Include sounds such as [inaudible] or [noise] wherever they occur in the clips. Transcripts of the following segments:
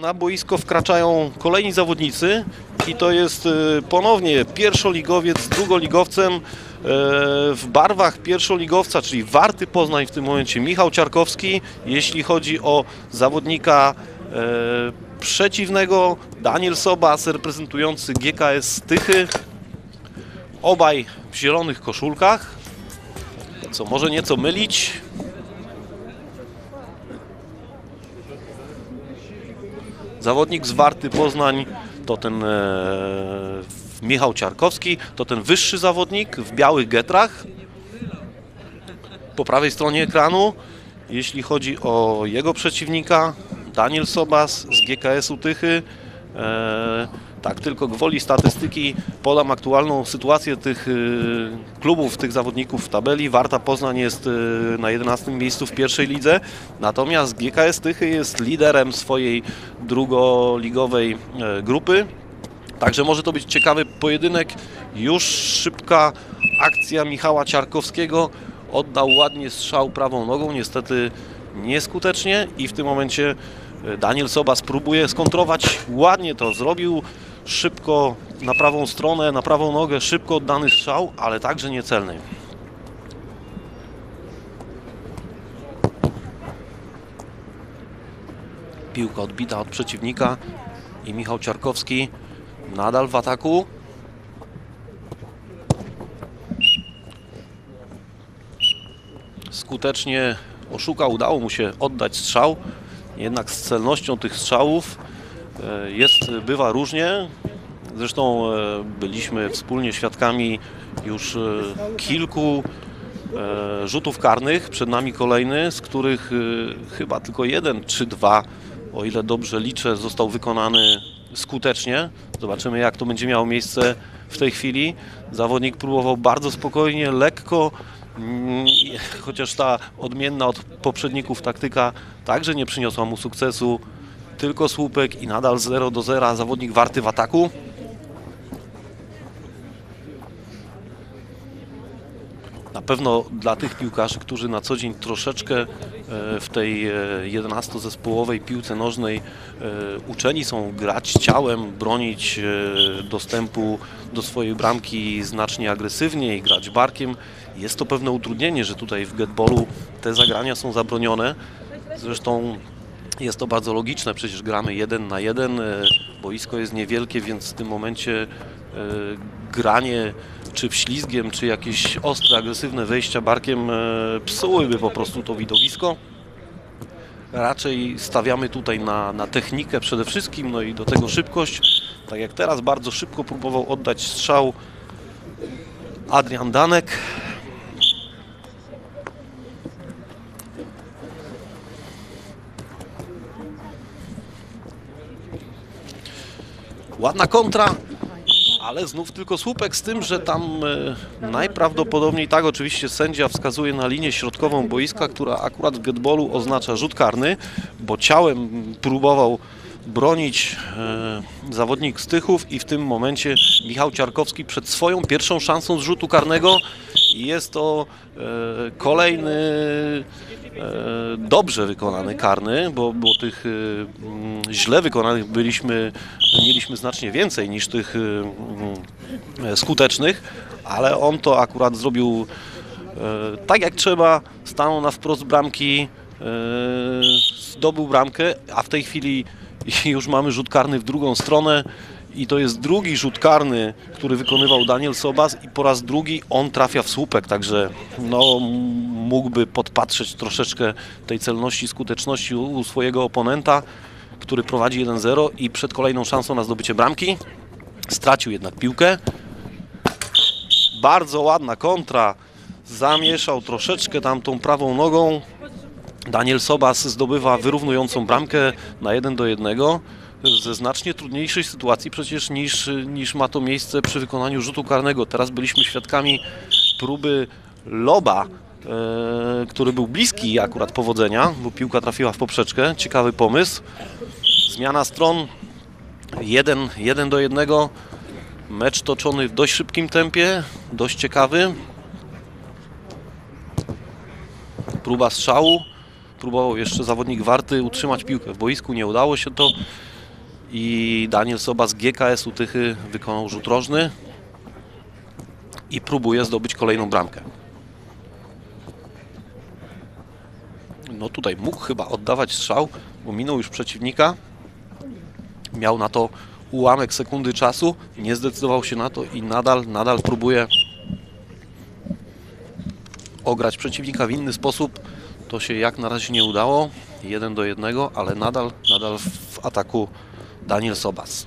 Na boisko wkraczają kolejni zawodnicy i to jest y, ponownie pierwszoligowiec z drugoligowcem y, w barwach pierwszoligowca, czyli Warty Poznań w tym momencie Michał Ciarkowski. Jeśli chodzi o zawodnika y, przeciwnego, Daniel Sobas reprezentujący GKS Tychy. Obaj w zielonych koszulkach, co może nieco mylić. Zawodnik z Warty Poznań to ten e, Michał Ciarkowski, to ten wyższy zawodnik w białych getrach. Po prawej stronie ekranu, jeśli chodzi o jego przeciwnika, Daniel Sobas z GKS-u Tychy. E, tak, tylko gwoli statystyki podam aktualną sytuację tych y, klubów, tych zawodników w tabeli. Warta Poznań jest y, na 11 miejscu w pierwszej lidze, natomiast GKS Tychy jest liderem swojej drugoligowej e, grupy. Także może to być ciekawy pojedynek. Już szybka akcja Michała Ciarkowskiego. Oddał ładnie strzał prawą nogą, niestety nieskutecznie i w tym momencie e, Daniel Sobas próbuje skontrować. Ładnie to zrobił. Szybko na prawą stronę, na prawą nogę, szybko oddany strzał, ale także niecelny. Piłka odbita od przeciwnika i Michał Ciarkowski nadal w ataku. Skutecznie oszukał, udało mu się oddać strzał. Jednak z celnością tych strzałów jest, bywa różnie. Zresztą e, byliśmy wspólnie świadkami już e, kilku rzutów karnych. Przed nami kolejny, z których chyba tylko jeden czy dwa, o ile dobrze liczę, został wykonany skutecznie. Zobaczymy jak to będzie miało miejsce w tej chwili. Zawodnik próbował bardzo spokojnie, lekko, mm, chociaż ta odmienna od poprzedników taktyka także nie przyniosła mu sukcesu. Tylko słupek i nadal 0 do 0. Zawodnik warty w ataku. Na pewno dla tych piłkarzy, którzy na co dzień troszeczkę e, w tej 11-zespołowej piłce nożnej e, uczeni są grać ciałem, bronić e, dostępu do swojej bramki znacznie agresywniej, grać barkiem, jest to pewne utrudnienie, że tutaj w getballu te zagrania są zabronione. Zresztą jest to bardzo logiczne, przecież gramy jeden na jeden, boisko jest niewielkie, więc w tym momencie granie czy wślizgiem, czy jakieś ostre, agresywne wejścia barkiem e, psułyby po prostu to widowisko. Raczej stawiamy tutaj na, na technikę przede wszystkim, no i do tego szybkość. Tak jak teraz bardzo szybko próbował oddać strzał Adrian Danek. Ładna kontra, ale znów tylko słupek z tym, że tam e, najprawdopodobniej tak oczywiście sędzia wskazuje na linię środkową boiska, która akurat w getballu oznacza rzut karny, bo ciałem próbował bronić e, zawodnik Stychów i w tym momencie Michał Ciarkowski przed swoją pierwszą szansą z rzutu karnego jest to e, kolejny e, dobrze wykonany karny, bo, bo tych e, mm, źle wykonanych byliśmy, mieliśmy znacznie więcej niż tych mm, skutecznych, ale on to akurat zrobił tak jak trzeba, stanął na wprost bramki, zdobył bramkę, a w tej chwili [laughs] już mamy rzut karny w drugą stronę i to jest drugi rzut karny, który wykonywał Daniel Sobas i po raz drugi on trafia w słupek, także no, mógłby podpatrzeć troszeczkę tej celności, skuteczności u, swojego oponenta, który prowadzi 1-0 i przed kolejną szansą na zdobycie bramki stracił jednak piłkę. Bardzo ładna kontra, zamieszał troszeczkę tam tą prawą nogą. Daniel Sobas zdobywa wyrównującą bramkę na 1 do 1 ze znacznie trudniejszej sytuacji przecież niż, niż ma to miejsce przy wykonaniu rzutu karnego. Teraz byliśmy świadkami próby loba, e, który był bliski akurat powodzenia, bo piłka trafiła w poprzeczkę. Ciekawy pomysł. Zmiana stron 1, 1 do 1. Mecz toczony w dość szybkim tempie, dość ciekawy. Próba strzału. Próbował jeszcze zawodnik Warty utrzymać piłkę w boisku, nie udało się to. I Daniel Soba z GKS-u Tychy wykonał rzut rożny i próbuje zdobyć kolejną bramkę. No tutaj mógł chyba oddawać strzał, bo minął już przeciwnika. Miał na to ułamek sekundy czasu, nie zdecydował się na to i nadal, nadal próbuje ograć przeciwnika w inny sposób. To się jak na razie nie udało. Jeden do jednego, ale nadal, nadal w ataku Daniel Sobas.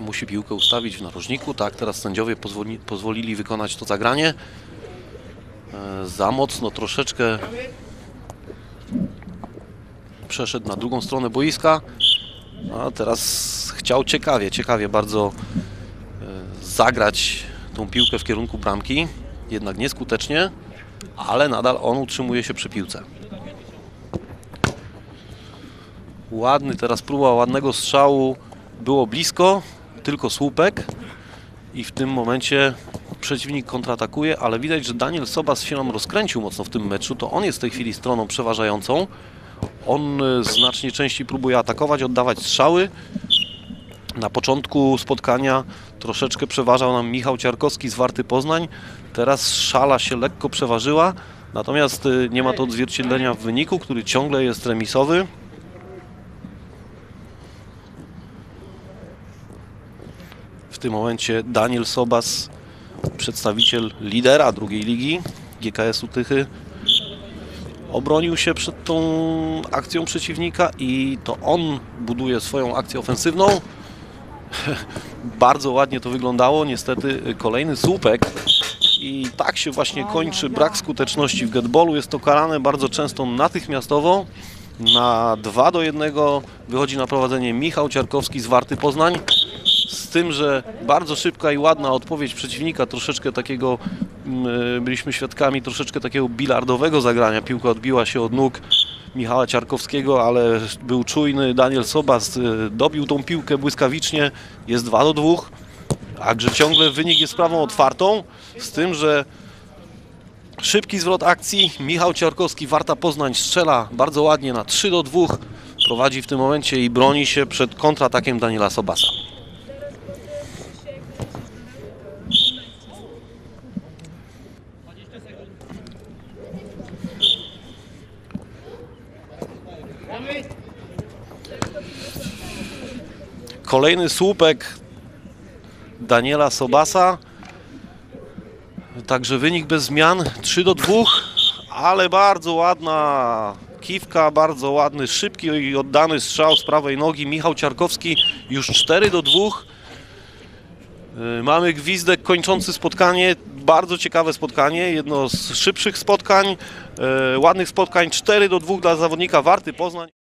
Musi piłkę ustawić w narożniku. Tak, teraz sędziowie pozwoli, pozwolili wykonać to zagranie. E, Za mocno troszeczkę przeszedł na drugą stronę boiska. A teraz chciał ciekawie, ciekawie bardzo e, zagrać tą piłkę w kierunku bramki. Jednak nieskutecznie, ale nadal on utrzymuje się przy piłce. Ładny teraz próba ładnego strzału. Było blisko, tylko słupek. I w tym momencie przeciwnik kontratakuje, ale widać, że Daniel Sobas się nam rozkręcił mocno w tym meczu. To on jest w tej chwili stroną przeważającą. On y, znacznie częściej próbuje atakować, oddawać strzały. Na początku spotkania troszeczkę przeważał nam Michał Ciarkowski z Warty Poznań. Teraz szala się lekko przeważyła, natomiast y, nie ma to odzwierciedlenia w wyniku, który ciągle jest remisowy. W tym momencie Daniel Sobas, przedstawiciel lidera drugiej ligi GKS-u Tychy, obronił się przed tą akcją przeciwnika i to on buduje swoją akcję ofensywną. [laughs] Bardzo ładnie to wyglądało. Niestety kolejny słupek i tak się właśnie kończy brak skuteczności w getballu. Jest to karane bardzo często natychmiastowo. Na 2 do 1 wychodzi na prowadzenie Michał Ciarkowski z Warty Poznań. Z tym, że bardzo szybka i ładna odpowiedź przeciwnika, troszeczkę takiego, mm, byliśmy świadkami troszeczkę takiego bilardowego zagrania. Piłka odbiła się od nóg Michała Ciarkowskiego, ale był czujny. Daniel Sobas y, dobił tą piłkę błyskawicznie. Jest 2 do 2. Także ciągle wynik jest sprawą otwartą. Z tym, że szybki zwrot akcji. Michał Ciarkowski, Warta Poznań strzela bardzo ładnie na 3 do 2. Prowadzi w tym momencie i broni się przed kontratakiem Daniela Sobasa. Kolejny słupek Daniela Sobasa. Także wynik bez zmian 3 do 2, ale bardzo ładna kiwka, bardzo ładny, szybki i oddany strzał z prawej nogi. Michał Ciarkowski już 4 do 2. Y, Mamy gwizdek kończący spotkanie. Bardzo ciekawe spotkanie, jedno z szybszych spotkań, y, ładnych spotkań. 4 do 2 dla zawodnika Warty Poznań.